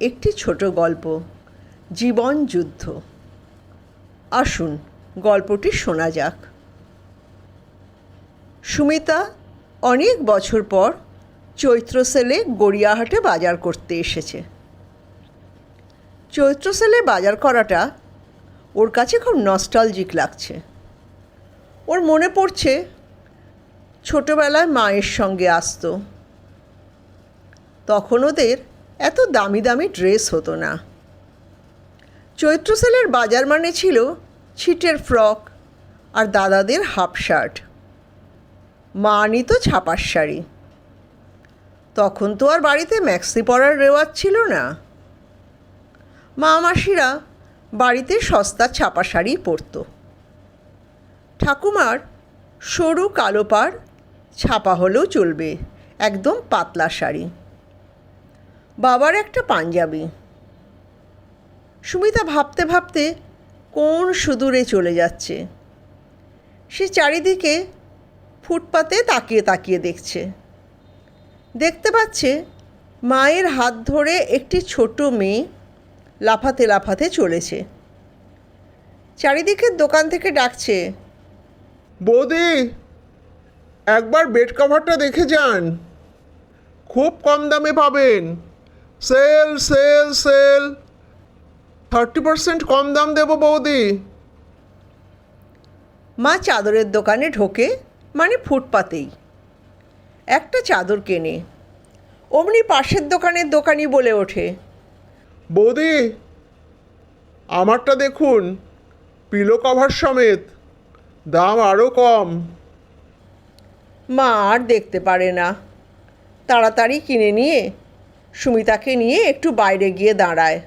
একটি ছোট গল্প, জীবন যুদ্ধ। আসুন, গল্পটি শোনা যাক। সুমিতা অনেক বছর পর চৈত্র সেলে গড়িয়াহাটে বাজার করতে এসেছে। চৈত্র সেলে বাজার করাটা ওর কাছে খুব নস্টালজিক লাগছে। ওর মনে পড়ছে, ছোটোবেলায় মায়ের সঙ্গে আসতো। তখন ওদের এত দামি দামি ড্রেস হতো না। চৈত্র সেলের বাজার মানে ছিল ছিটের ফ্রক আর দাদাদের হাফ শার্ট। মা নিত ছাপার শাড়ি। তখন তো আর বাড়িতে ম্যাক্সি পরার রেওয়াজ ছিল না। মা মাসিরা বাড়িতে সস্তা ছাপা শাড়ি পরতো। ঠাকুমার সরু কালো পাড় ছাপা হলেও চলবে, একদম পাতলা শাড়ি। বাবার একটা পাঞ্জাবি। সুমিতা ভাবতে ভাবতে কোন সুদূরে চলে যাচ্ছে। সে চারিদিকে ফুটপাতে তাকিয়ে তাকিয়ে দেখছে। দেখতে পাচ্ছে মায়ের হাত ধরে একটি ছোট মেয়ে লাফাতে লাফাতে চলেছে। চারিদিকের দোকান থেকে ডাকছে, বৌদি, একবার বেড কভারটা দেখে যান। খুব কম দামে পাবেন। Sale sale sale. Thirty percent কম দাম দেবো বৌদি। মা চাদরের দোকানে ঢোকে মানে ফুটপাতেই। একটা চাদর কেনে অমনি পাশের দোকানের দোকানি বলে ওঠে। বৌদি আমারটা দেখুন পিলো কভার সমেত দাম আরও কম। মা আর দেখতে পারে না। তাড়াতাড়ি কিনে নিয়ে সুমিতাকে নিয়ে একটু বাইরে গিয়ে দাঁড়ায়।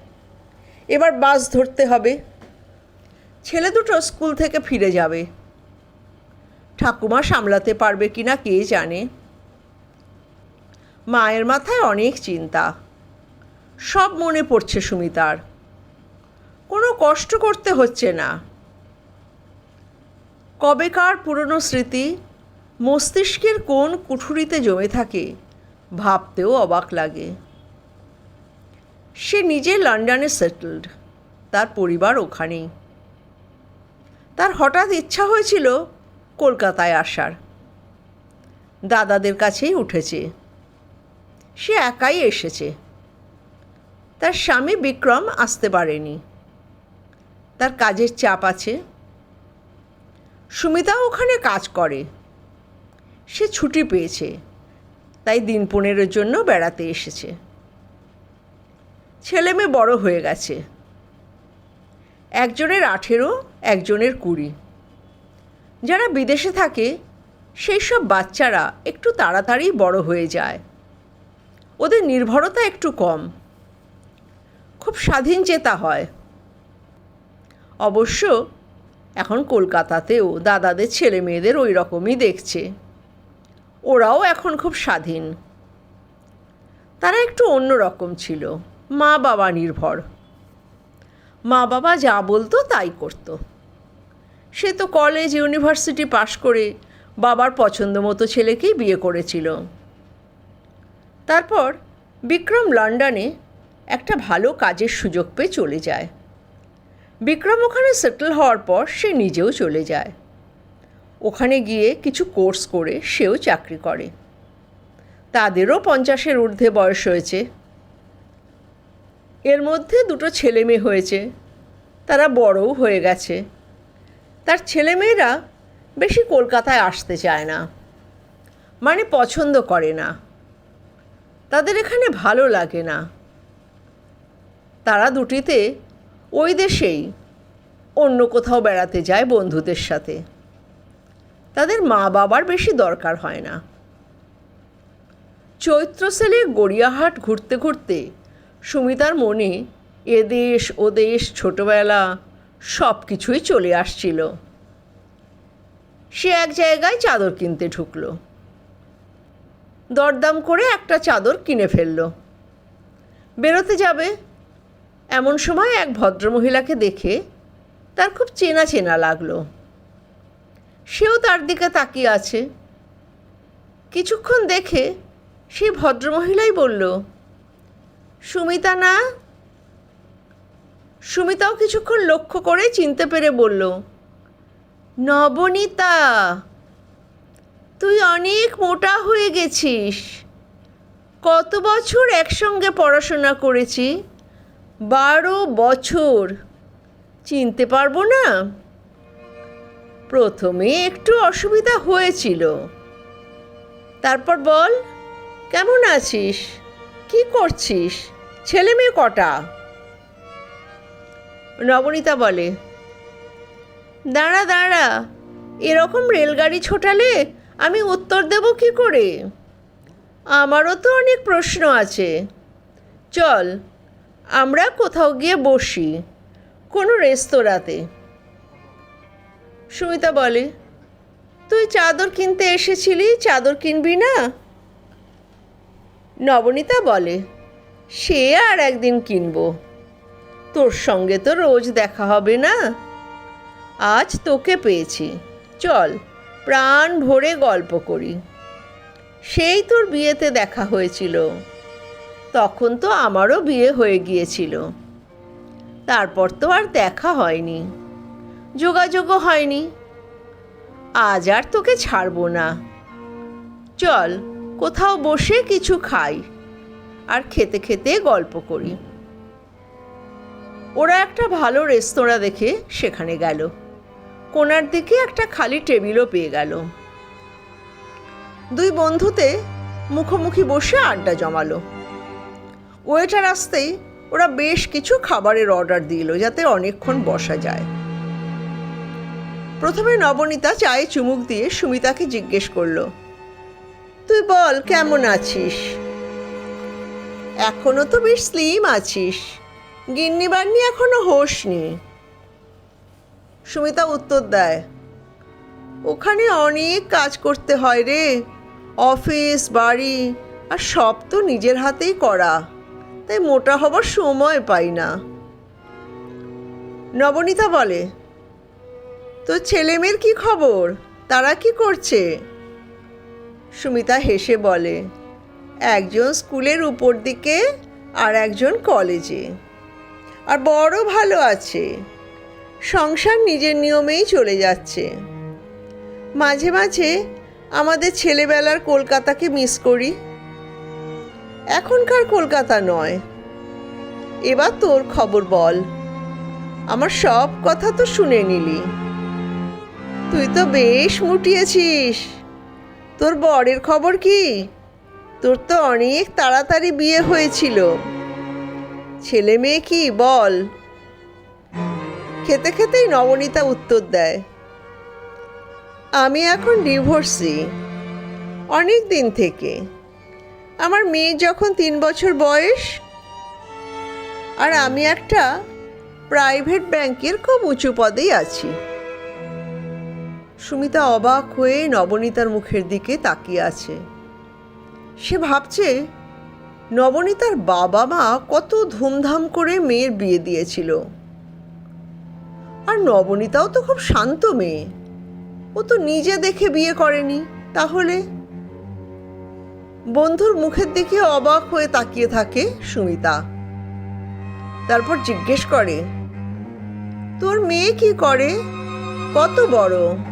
এবার বাস ধরতে হবে। ছেলে দুটো স্কুল থেকে ফিরে যাবে। ঠাকুমা সামলাতে পারবে কি না কে জানে? মায়ের মাথায় অনেক চিন্তা। সব মনে পড়ছে সুমিতার। কোনো কষ্ট করতে হচ্ছে না। কবেকার পুরনো স্মৃতি মস্তিষ্কের কোন কুঠুরিতে জমে থাকে ভাবতেও অবাক লাগে। সে নিজে লন্ডনে সেটেলড। তার পরিবার ওখানেই। তার হঠাৎ ইচ্ছা হয়েছিল কলকাতায় আসার। দাদাদের কাছেই উঠেছে। সে একাই এসেছে। তার স্বামী বিক্রম আসতে পারেনি। তার কাজের চাপ আছে। সুমিতাও ওখানে কাজ করে। সে ছুটি পেয়েছে। তাই দিন পনেরোর জন্য বেড়াতে এসেছে। ছেলে মেয়ে বড় হয়ে গেছে। একজনের আঠেরো, একজনের কুড়ি। যারা বিদেশে থাকে, সেই সব বাচ্চারা একটু তাড়াতাড়ি বড় হয়ে যায়। ওদের নির্ভরতা একটু কম। খুব স্বাধীন চেতা হয়। অবশ্য এখন কলকাতাতেও দাদাদের ছেলে মেয়েদের ওই রকমই দেখছে। ওরাও এখন খুব স্বাধীন। তারা একটু অন্য রকম ছিল। মা বাবা নির্ভর। মা বাবা যা বলতো তাই করতো। সে তো কলেজ ইউনিভার্সিটি পাশ করে বাবার পছন্দ মতো ছেলেকেই বিয়ে করেছিল। তারপর বিক্রম লন্ডনে একটা ভালো কাজের সুযোগ পেয়ে চলে যায়। বিক্রম ওখানে সেটেল হওয়ার পর সে নিজেও চলে যায়। ওখানে গিয়ে কিছু কোর্স করে সেও চাকরি করে। তাদেরও পঞ্চাশের ঊর্ধ্বে বয়স হয়েছে। এর মধ্যে দুটো ছেলে মেয়ে হয়েছে। তারা বড়ও হয়ে গেছে। তার ছেলেমেয়েরা বেশি কলকাতায় আসতে চায় না মানে পছন্দ করে না। তাদের এখানে ভালো লাগে না। তারা দুটিতে ওই দেশেই অন্য কোথাও বেড়াতে যায় বন্ধুদের সাথে। তাদের মা বাবার বেশি দরকার হয় না। চৈত্র সেলে গড়িয়াহাট ঘুরতে ঘুরতে সুমিতার মনে এদেশ, ওদেশ, ছোটবেলা সব কিছুই চলে আসছিল। সে এক জায়গায় চাদর কিনতে ঢুকলো। দরদাম করে একটা চাদর কিনে ফেলল। বেরোতে যাবে, এমন সময় এক ভদ্রমহিলাকে দেখে তার খুব চেনা চেনা লাগল। সেও তার দিকে তাকিয়ে আছে। কিছুক্ষণ দেখে সেই ভদ্রমহিলাই বলল সুমিতা না? সুমিতাও কিছুক্ষণ লক্ষ্য করে চিনতে পেরে বলল, নবনীতা, তুই অনেক মোটা হয়ে গেছিস। কত বছর একসঙ্গে পড়াশোনা করেছি? বারো বছর। চিনতে পারব না? প্রথমে একটু অসুবিধা হয়েছিল। তারপর বল, কেমন আছিস? কি করছিস? ছেলে মেয়ে কটা? নবনীতা বলে, দাঁড়া দাঁড়া, এরকম রেলগাড়ি ছোটালে আমি উত্তর দেব কি করে? আমারও তো অনেক প্রশ্ন আছে। চল, আমরা কোথাও গিয়ে বসি, কোনো রেস্তোরাঁতে। সুমিতা বলে, তুই চাদর কিনতে এসেছিলি? চাদর কিনবি না? নবনীতা বলে, সে আর একদিন কিনব। তোর সঙ্গে তো রোজ দেখা হবে না। আজ তোকে পেয়েছি। চল, প্রাণ ভরে গল্প করি। সেই তোর বিয়েতে দেখা হয়েছিল। তখন তো আমারও বিয়ে হয়ে গিয়েছিল। তারপর তো আর দেখা হয়নি। যোগাযোগও হয়নি। আজ আর তোকে ছাড়বো না। চল কোথাও বসে কিছু খাই আর খেতে খেতে গল্প করি। ওরা একটা ভালো রেস্তোরাঁ দেখে সেখানে গেল। কোনার দিকে একটা খালি টেবিলও পেয়ে গেল। দুই বন্ধুতে মুখোমুখি বসে আড্ডা জমালো। ওয়েটার আসতেই ওরা বেশ কিছু খাবারের অর্ডার দিল যাতে অনেকক্ষণ বসা যায়। প্রথমে নবনীতা চায়ে চুমুক দিয়ে সুমিতাকে জিজ্ঞেস করল তুই বল, কেমন আছিস? এখনও তো বেশ স্লিম আছিস। গিন্নি বান্নি এখনও হোসনি। সুমিতা উত্তর দেয়, ওখানে অনেক কাজ করতে হয় রে। অফিস, বাড়ি, আর সব তো নিজের হাতেই করা। তাই মোটা হবার সময় পাই না। নবনীতা বলে, তোর ছেলেমেয়ের কি খবর? তারা কি করছে? সুমিতা হেসে বলে, একজন স্কুলের উপর দিকে আর একজন কলেজে। আর বড় ভালো আছে। সংসার নিজের নিয়মেই চলে যাচ্ছে। মাঝে মাঝে আমাদের ছেলেবেলার কলকাতাকে মিস করি। এখনকার কলকাতা নয়। এবার তোর খবর বল। আমার সব কথা তো শুনে নিলি। তুই তো বেশ মুটিয়েছিস। তোর বরের খবর কি? তোর তো অনেক তাড়াতাড়ি বিয়ে হয়েছিল। ছেলে মেয়ে কি? বল। খেতে খেতেই নবনীতা উত্তর দেয়, আমি এখন ডিভোর্সি, অনেক দিন থেকে। আমার মেয়ে যখন তিন বছর বয়স, আর আমি একটা প্রাইভেট ব্যাংকের খুব উঁচু পদেই আছি। সুমিতা অবাক হয়ে নবনীতার মুখের দিকে তাকিয়ে আছে। সে ভাবছে, নবনীতার বাবা মা কত ধুমধাম করে মেয়ের বিয়ে দিয়েছিল। আর নবনীতাও তো খুব শান্ত মেয়ে। ও তো নিজে দেখে বিয়ে করেনি, তাহলে? বন্ধুর মুখের দিকে অবাক হয়ে তাকিয়ে থাকে সুমিতা। তারপর জিজ্ঞেস করে, তোর মেয়ে কি করে? কত বড়?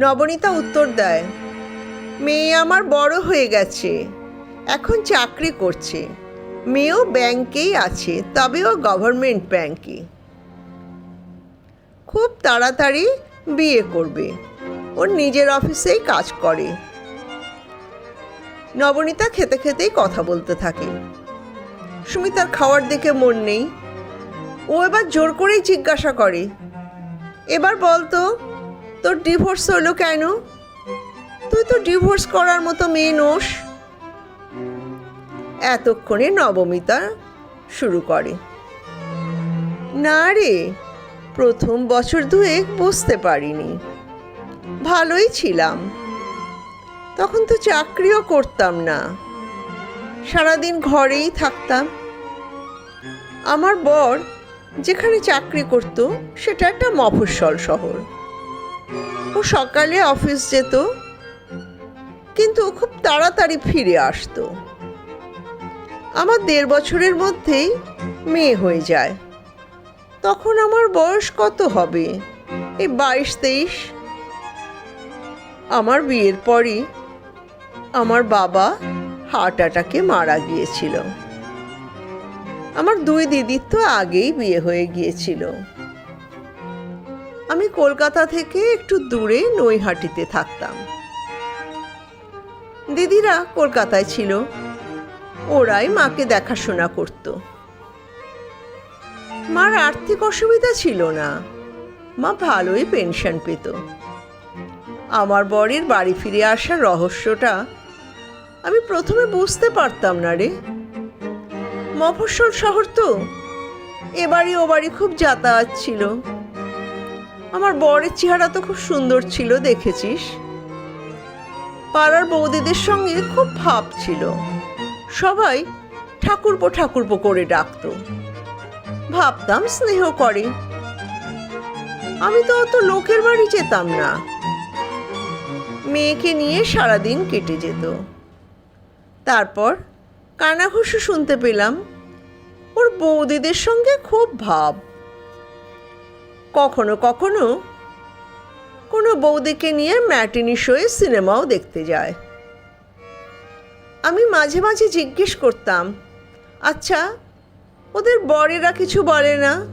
নবনীতা উত্তর দেয়, মেয়ে আমার বড় হয়ে গেছে, এখন চাকরি করছে। মেয়েও ব্যাংকেই আছে তবেও গভর্নমেন্ট ব্যাংকে। খুব তাড়াতাড়ি বিয়ে করবে, ওর নিজের অফিসেই কাজ করে। নবনীতা খেতে খেতেই কথা বলতে থাকে। সুমিতার খাওয়ার দেখে মন নেই। ও এবার জোর করেই জিজ্ঞাসা করে, এবার বল তো তোর ডিভোর্স হলো কেন? তুই তো ডিভোর্স করার মতো মেয়ে নোস। এতক্ষণে নবমিতা শুরু করে। না রে, প্রথম বছর দুয়েক বুঝতে পারিনি। ভালোই ছিলাম। তখন তো চাকরিও করতাম না। সারাদিন ঘরেই থাকতাম। আমার বর যেখানে চাকরি করত, সেটা একটা মফস্বল শহর। ও সকালে অফিস যেত, কিন্তু খুব তাড়াতাড়ি ফিরে আসতো। আমার দেড় বছরের মধ্যেই মেয়ে হয়ে যায়। তখন আমার বয়স কত হবে? এই বাইশ, তেইশ। আমার বিয়ের পরই আমার বাবা হার্ট অ্যাটাকে মারা গিয়েছিল। আমার দুই দিদির তো আগেই বিয়ে হয়ে গিয়েছিল। আমি কলকাতা থেকে একটু দূরে নৈহাটিতে থাকতাম। দিদিরা কলকাতায় ছিল। ওরাই মাকে দেখাশোনা করত। মার আর্থিক অসুবিধা ছিল না। মা ভালোই পেনশন পেত। আমার বরের বাড়ি ফিরে আসার রহস্যটা আমি প্রথমে বুঝতে পারতাম না রে। মফস্বল শহর তো। এ বাড়ি ও বাড়ি খুব যাতায়াত ছিল। আমার বরের চেহারা তো খুব সুন্দর ছিল, দেখেছিস? পাড়ার বৌদিদের সঙ্গে খুব ভাব ছিল। সবাই ঠাকুরপো ঠাকুরপো করে ডাকতো। ভাবতাম স্নেহ করে। আমি তো অত লোকের বাড়ি যেতাম না। মেয়েকে নিয়ে সারাদিন কেটে যেত। তারপর কানাঘুষো শুনতে পেলাম, ওর বৌদিদের সঙ্গে খুব ভাব। কখনো কখনো কোনো বৌদিকে নিয়ে ম্যাটিনি শোয়ে সিনেমাও দেখতে যায়। আমি মাঝে মাঝে জিজ্ঞেস করতাম আচ্ছা ওদের বরেরা কিছু বলে না?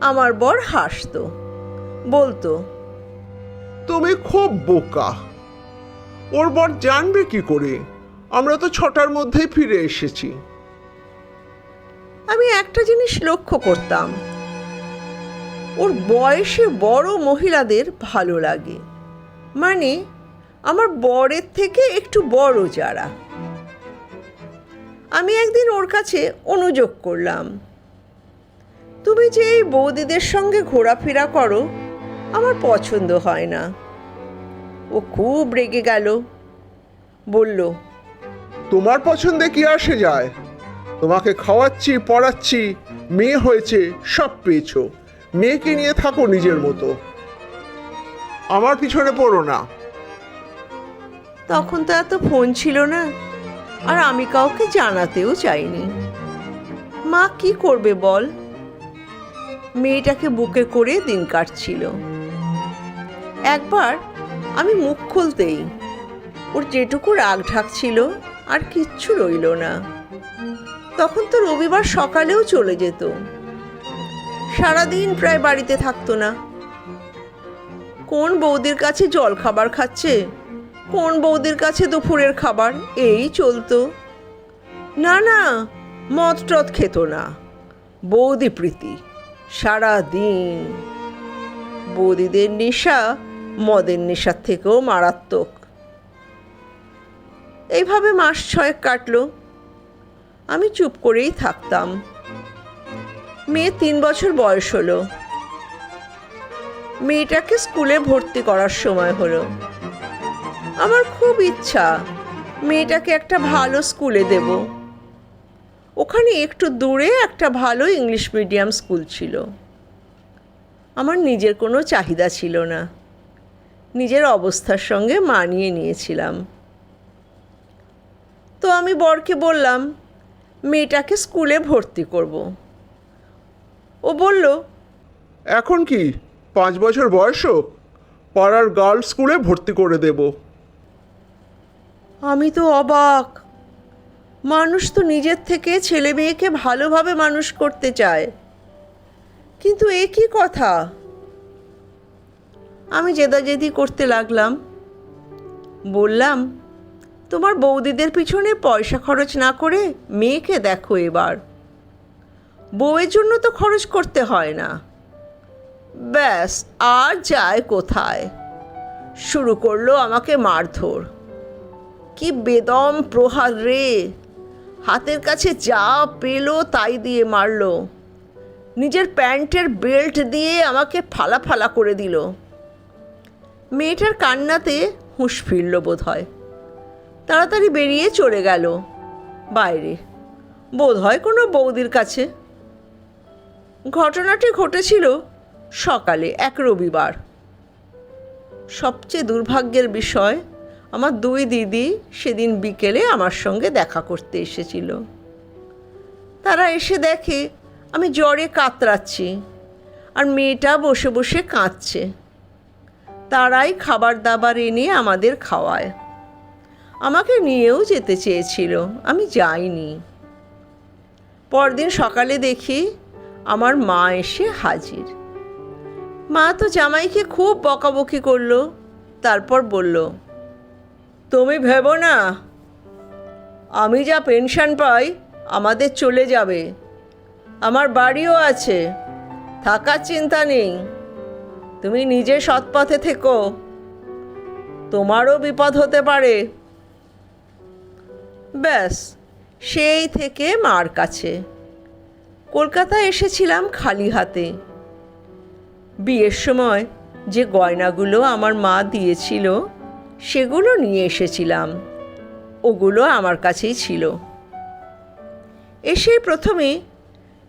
আমার বর হাসতো। বলতো। তুমি খুব বোকা। ওর বর জানবে কি করে? আমরা তো ছটার মধ্যেই ফিরে এসেছি। আমি একটা জিনিস লক্ষ্য করতাম। ওর বয়সে বড় মহিলাদের ভালো লাগে। মানে আমার বরের থেকে একটু বড় যারা। আমি একদিন ওর কাছে অনুযোগ করলাম। তুমি যে এই বৌদিদের সঙ্গে ঘোরাফেরা করো, আমার পছন্দ হয় না। ও খুব রেগে গেল। বলল, তোমার পছন্দে কি আসে যায়? তোমাকে খাওয়াচ্ছি, পড়াচ্ছি, মেয়ে হয়েছে, সব পেয়েছ। মেয়েকে নিয়ে থাকো নিজের মতো। আমার পিছনে পড়ো না। তখন তো এত ফোন ছিল না, আর আমি কাউকে জানাতেও চাইনি। মা কি করবে বল? মেয়েটাকে বুকে করে দিন কাটছিল। একবার আমি মুখ খুলতেই ওর যেটুকু রাগ ঢাক ছিল আর কিচ্ছু রইল না। তখন তো রবিবার সকালেও চলে যেত। সারাদিন প্রায় বাড়িতে থাকতো না। কোন বৌদির কাছে জল খাবার খাচ্ছে? কোন বৌদির কাছে দুপুরের খাবার? এই চলতো। না না, মদ টদ খেত না। বৌদি প্রীতি, সারাদিন। বৌদিদের নেশা মদের নেশার থেকেও মারাত্মক। এইভাবে মাস ছয়েক কাটলো। আমি চুপ করেই থাকতাম। মেয়ে তিন বছর বয়স হলো। মেয়েটাকে স্কুলে ভর্তি করার সময় হলো। আমার খুব ইচ্ছা মেয়েটাকে একটা ভালো স্কুলে দেব। ওখানে একটু দূরে একটা ভালো ইংলিশ মিডিয়াম স্কুল ছিল। আমার নিজের কোনো চাহিদা ছিল না। নিজের অবস্থার সঙ্গে মানিয়ে নিয়েছিলাম। তো আমি বরকে বললাম, মেয়েটাকে স্কুলে ভর্তি করব। ও বলল এখন কি? পাঁচ বছর বয়স পাড়ার গার্লস স্কুলে ভর্তি করে দেব। আমি তো অবাক। মানুষ তো নিজের থেকে ছেলে মেয়েকে ভালোভাবে মানুষ করতে চায়। কিন্তু এ কি কথা? আমি জেদাজেদি করতে লাগলাম। বললাম তোমার বৌদিদের পিছনে পয়সা খরচ না করে মেয়েকে দেখো এবার। বউয়ের জন্য তো খরচ করতে হয় না। ব্যাস, আর যায় কোথায়? শুরু করল আমাকে মারধর। কি বেদম প্রহার রে। হাতের কাছে যা পেল তাই দিয়ে মারলো। নিজের প্যান্টের বেল্ট দিয়ে আমাকে ফালা ফালা করে দিল। মেয়েটার কান্নাতে হুঁশ ফিরল বোধ হয় তাড়াতাড়ি বেরিয়ে চলে গেল। বাইরে। বোধ হয় কোনো বৌদির কাছে। ঘটনাটি ঘটেছিল সকালে এক রবিবার। সবচেয়ে দুর্ভাগ্যের বিষয়, আমার দুই দিদি সেদিন বিকেলে আমার সঙ্গে দেখা করতে এসেছিল। তারা এসে দেখে, আমি জ্বরে কাতরাচ্ছি আর মেয়েটা বসে বসে কাঁদছে। তারাই খাবার দাবার এনে আমাদের খাওয়ায়। আমাকে নিয়েও যেতে চেয়েছিল, আমি যাইনি। পরদিন সকালে দেখি আমার মা এসে হাজির। মা তো জামাইকে খুব বকাবকি করল, তারপর বলল, তুমি ভেবো না, আমি যা পেনশন পাই আমাদের চলে যাবে। আমার বাড়িও আছে, থাকার চিন্তা নেই। তুমি নিজে সৎপথে থেকো, তোমারও বিপদ হতে পারে। ব্যাস, সেই থেকে মার কাছে। কলকাতায় এসেছিলাম খালি হাতে। বিয়ের সময় যে গয়নাগুলো আমার মা দিয়েছিল, সেগুলো নিয়ে এসেছিলাম। ওগুলো আমার কাছেই ছিল। এসেই প্রথমে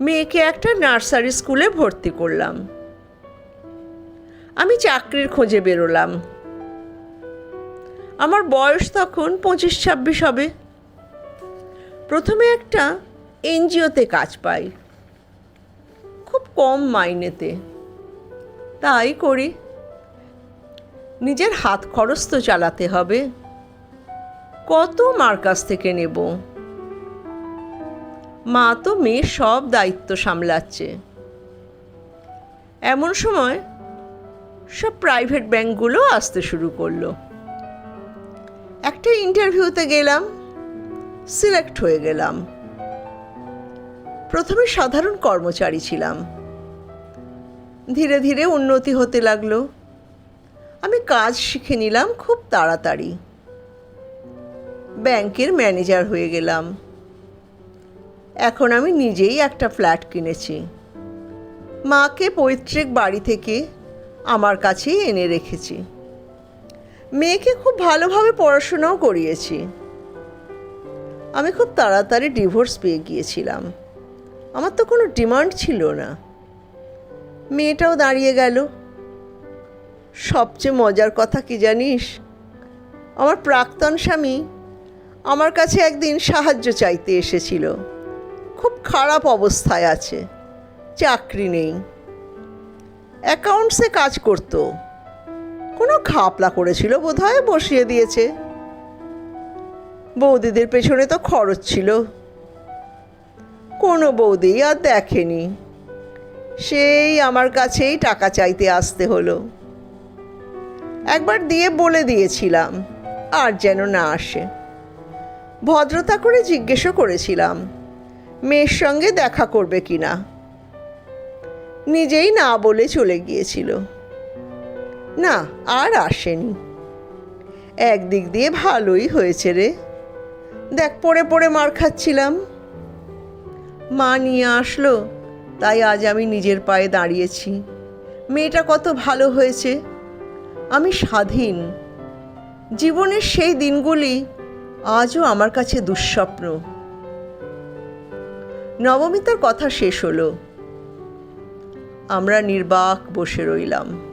মেয়েকে একটা নার্সারি স্কুলে ভর্তি করলাম। আমি চাকরির খোঁজে বেরোলাম। আমার বয়স তখন পঁচিশ ছাব্বিশ হবে। প্রথমে একটা এনজিওতে কাজ পাই। খুব কম মাইনেতে। তাই করি। নিজের হাত খরচ তো চালাতে হবে। কত মার কাছ থেকে নেব? মা তো মেয়ের সব দায়িত্ব সামলাচ্ছে। এমন সময় সব প্রাইভেট ব্যাংকগুলো আসতে শুরু করল। একটা ইন্টারভিউতে গেলাম সিলেক্ট হয়ে গেলাম। প্রথমে সাধারণ কর্মচারী ছিলাম। ধীরে ধীরে উন্নতি হতে লাগল। আমি কাজ শিখে নিলাম খুব তাড়াতাড়ি। ব্যাংকের ম্যানেজার হয়ে গেলাম। এখন আমি নিজেই একটা ফ্ল্যাট কিনেছি। মাকে পৈতৃক বাড়ি থেকে আমার কাছেই এনে রেখেছি। মেয়েকে খুব ভালোভাবে পড়াশোনাও করিয়েছি। আমি খুব তাড়াতাড়ি ডিভোর্স পেয়ে গিয়েছিলাম। আমার তো কোনো ডিমান্ড ছিল না। মেয়েটাও দাঁড়িয়ে গেল। সবচেয়ে মজার কথা কি জানিস? আমার প্রাক্তন স্বামী আমার কাছে একদিন সাহায্য চাইতে এসেছিল। খুব খারাপ অবস্থায় আছে, চাকরি নেই। অ্যাকাউন্টসে কাজ করতো। কোনো ঘাপলা করেছিল বোধহয়, বসিয়ে দিয়েছে। বৌদিদের পেছনে তো খরচ ছিল। কোনো বৌদি আর দেখেনি। সেই আমার কাছেই টাকা চাইতে আসতে হলো। একবার দিয়ে বলে দিয়েছিলাম, আর যেন না আসে। ভদ্রতা করে জিজ্ঞেসও করেছিলাম, মেয়ের সঙ্গে দেখা করবে কি না? নিজেই না বলে চলে গিয়েছিল। না, আর আসেনি। একদিক দিয়ে ভালোই হয়েছে রে। দেখ, পড়ে পড়ে মার খাচ্ছিলাম। মা নিয়ে আসলো, তাই আজ আমি নিজের পায়ে দাঁড়িয়েছি। মেয়েটা কত ভালো হয়েছে। আমি স্বাধীন। জীবনের সেই দিনগুলি আজও আমার কাছে দুঃস্বপ্ন। নবমিতার কথা শেষ হলো। আমরা নির্বাক বসে রইলাম।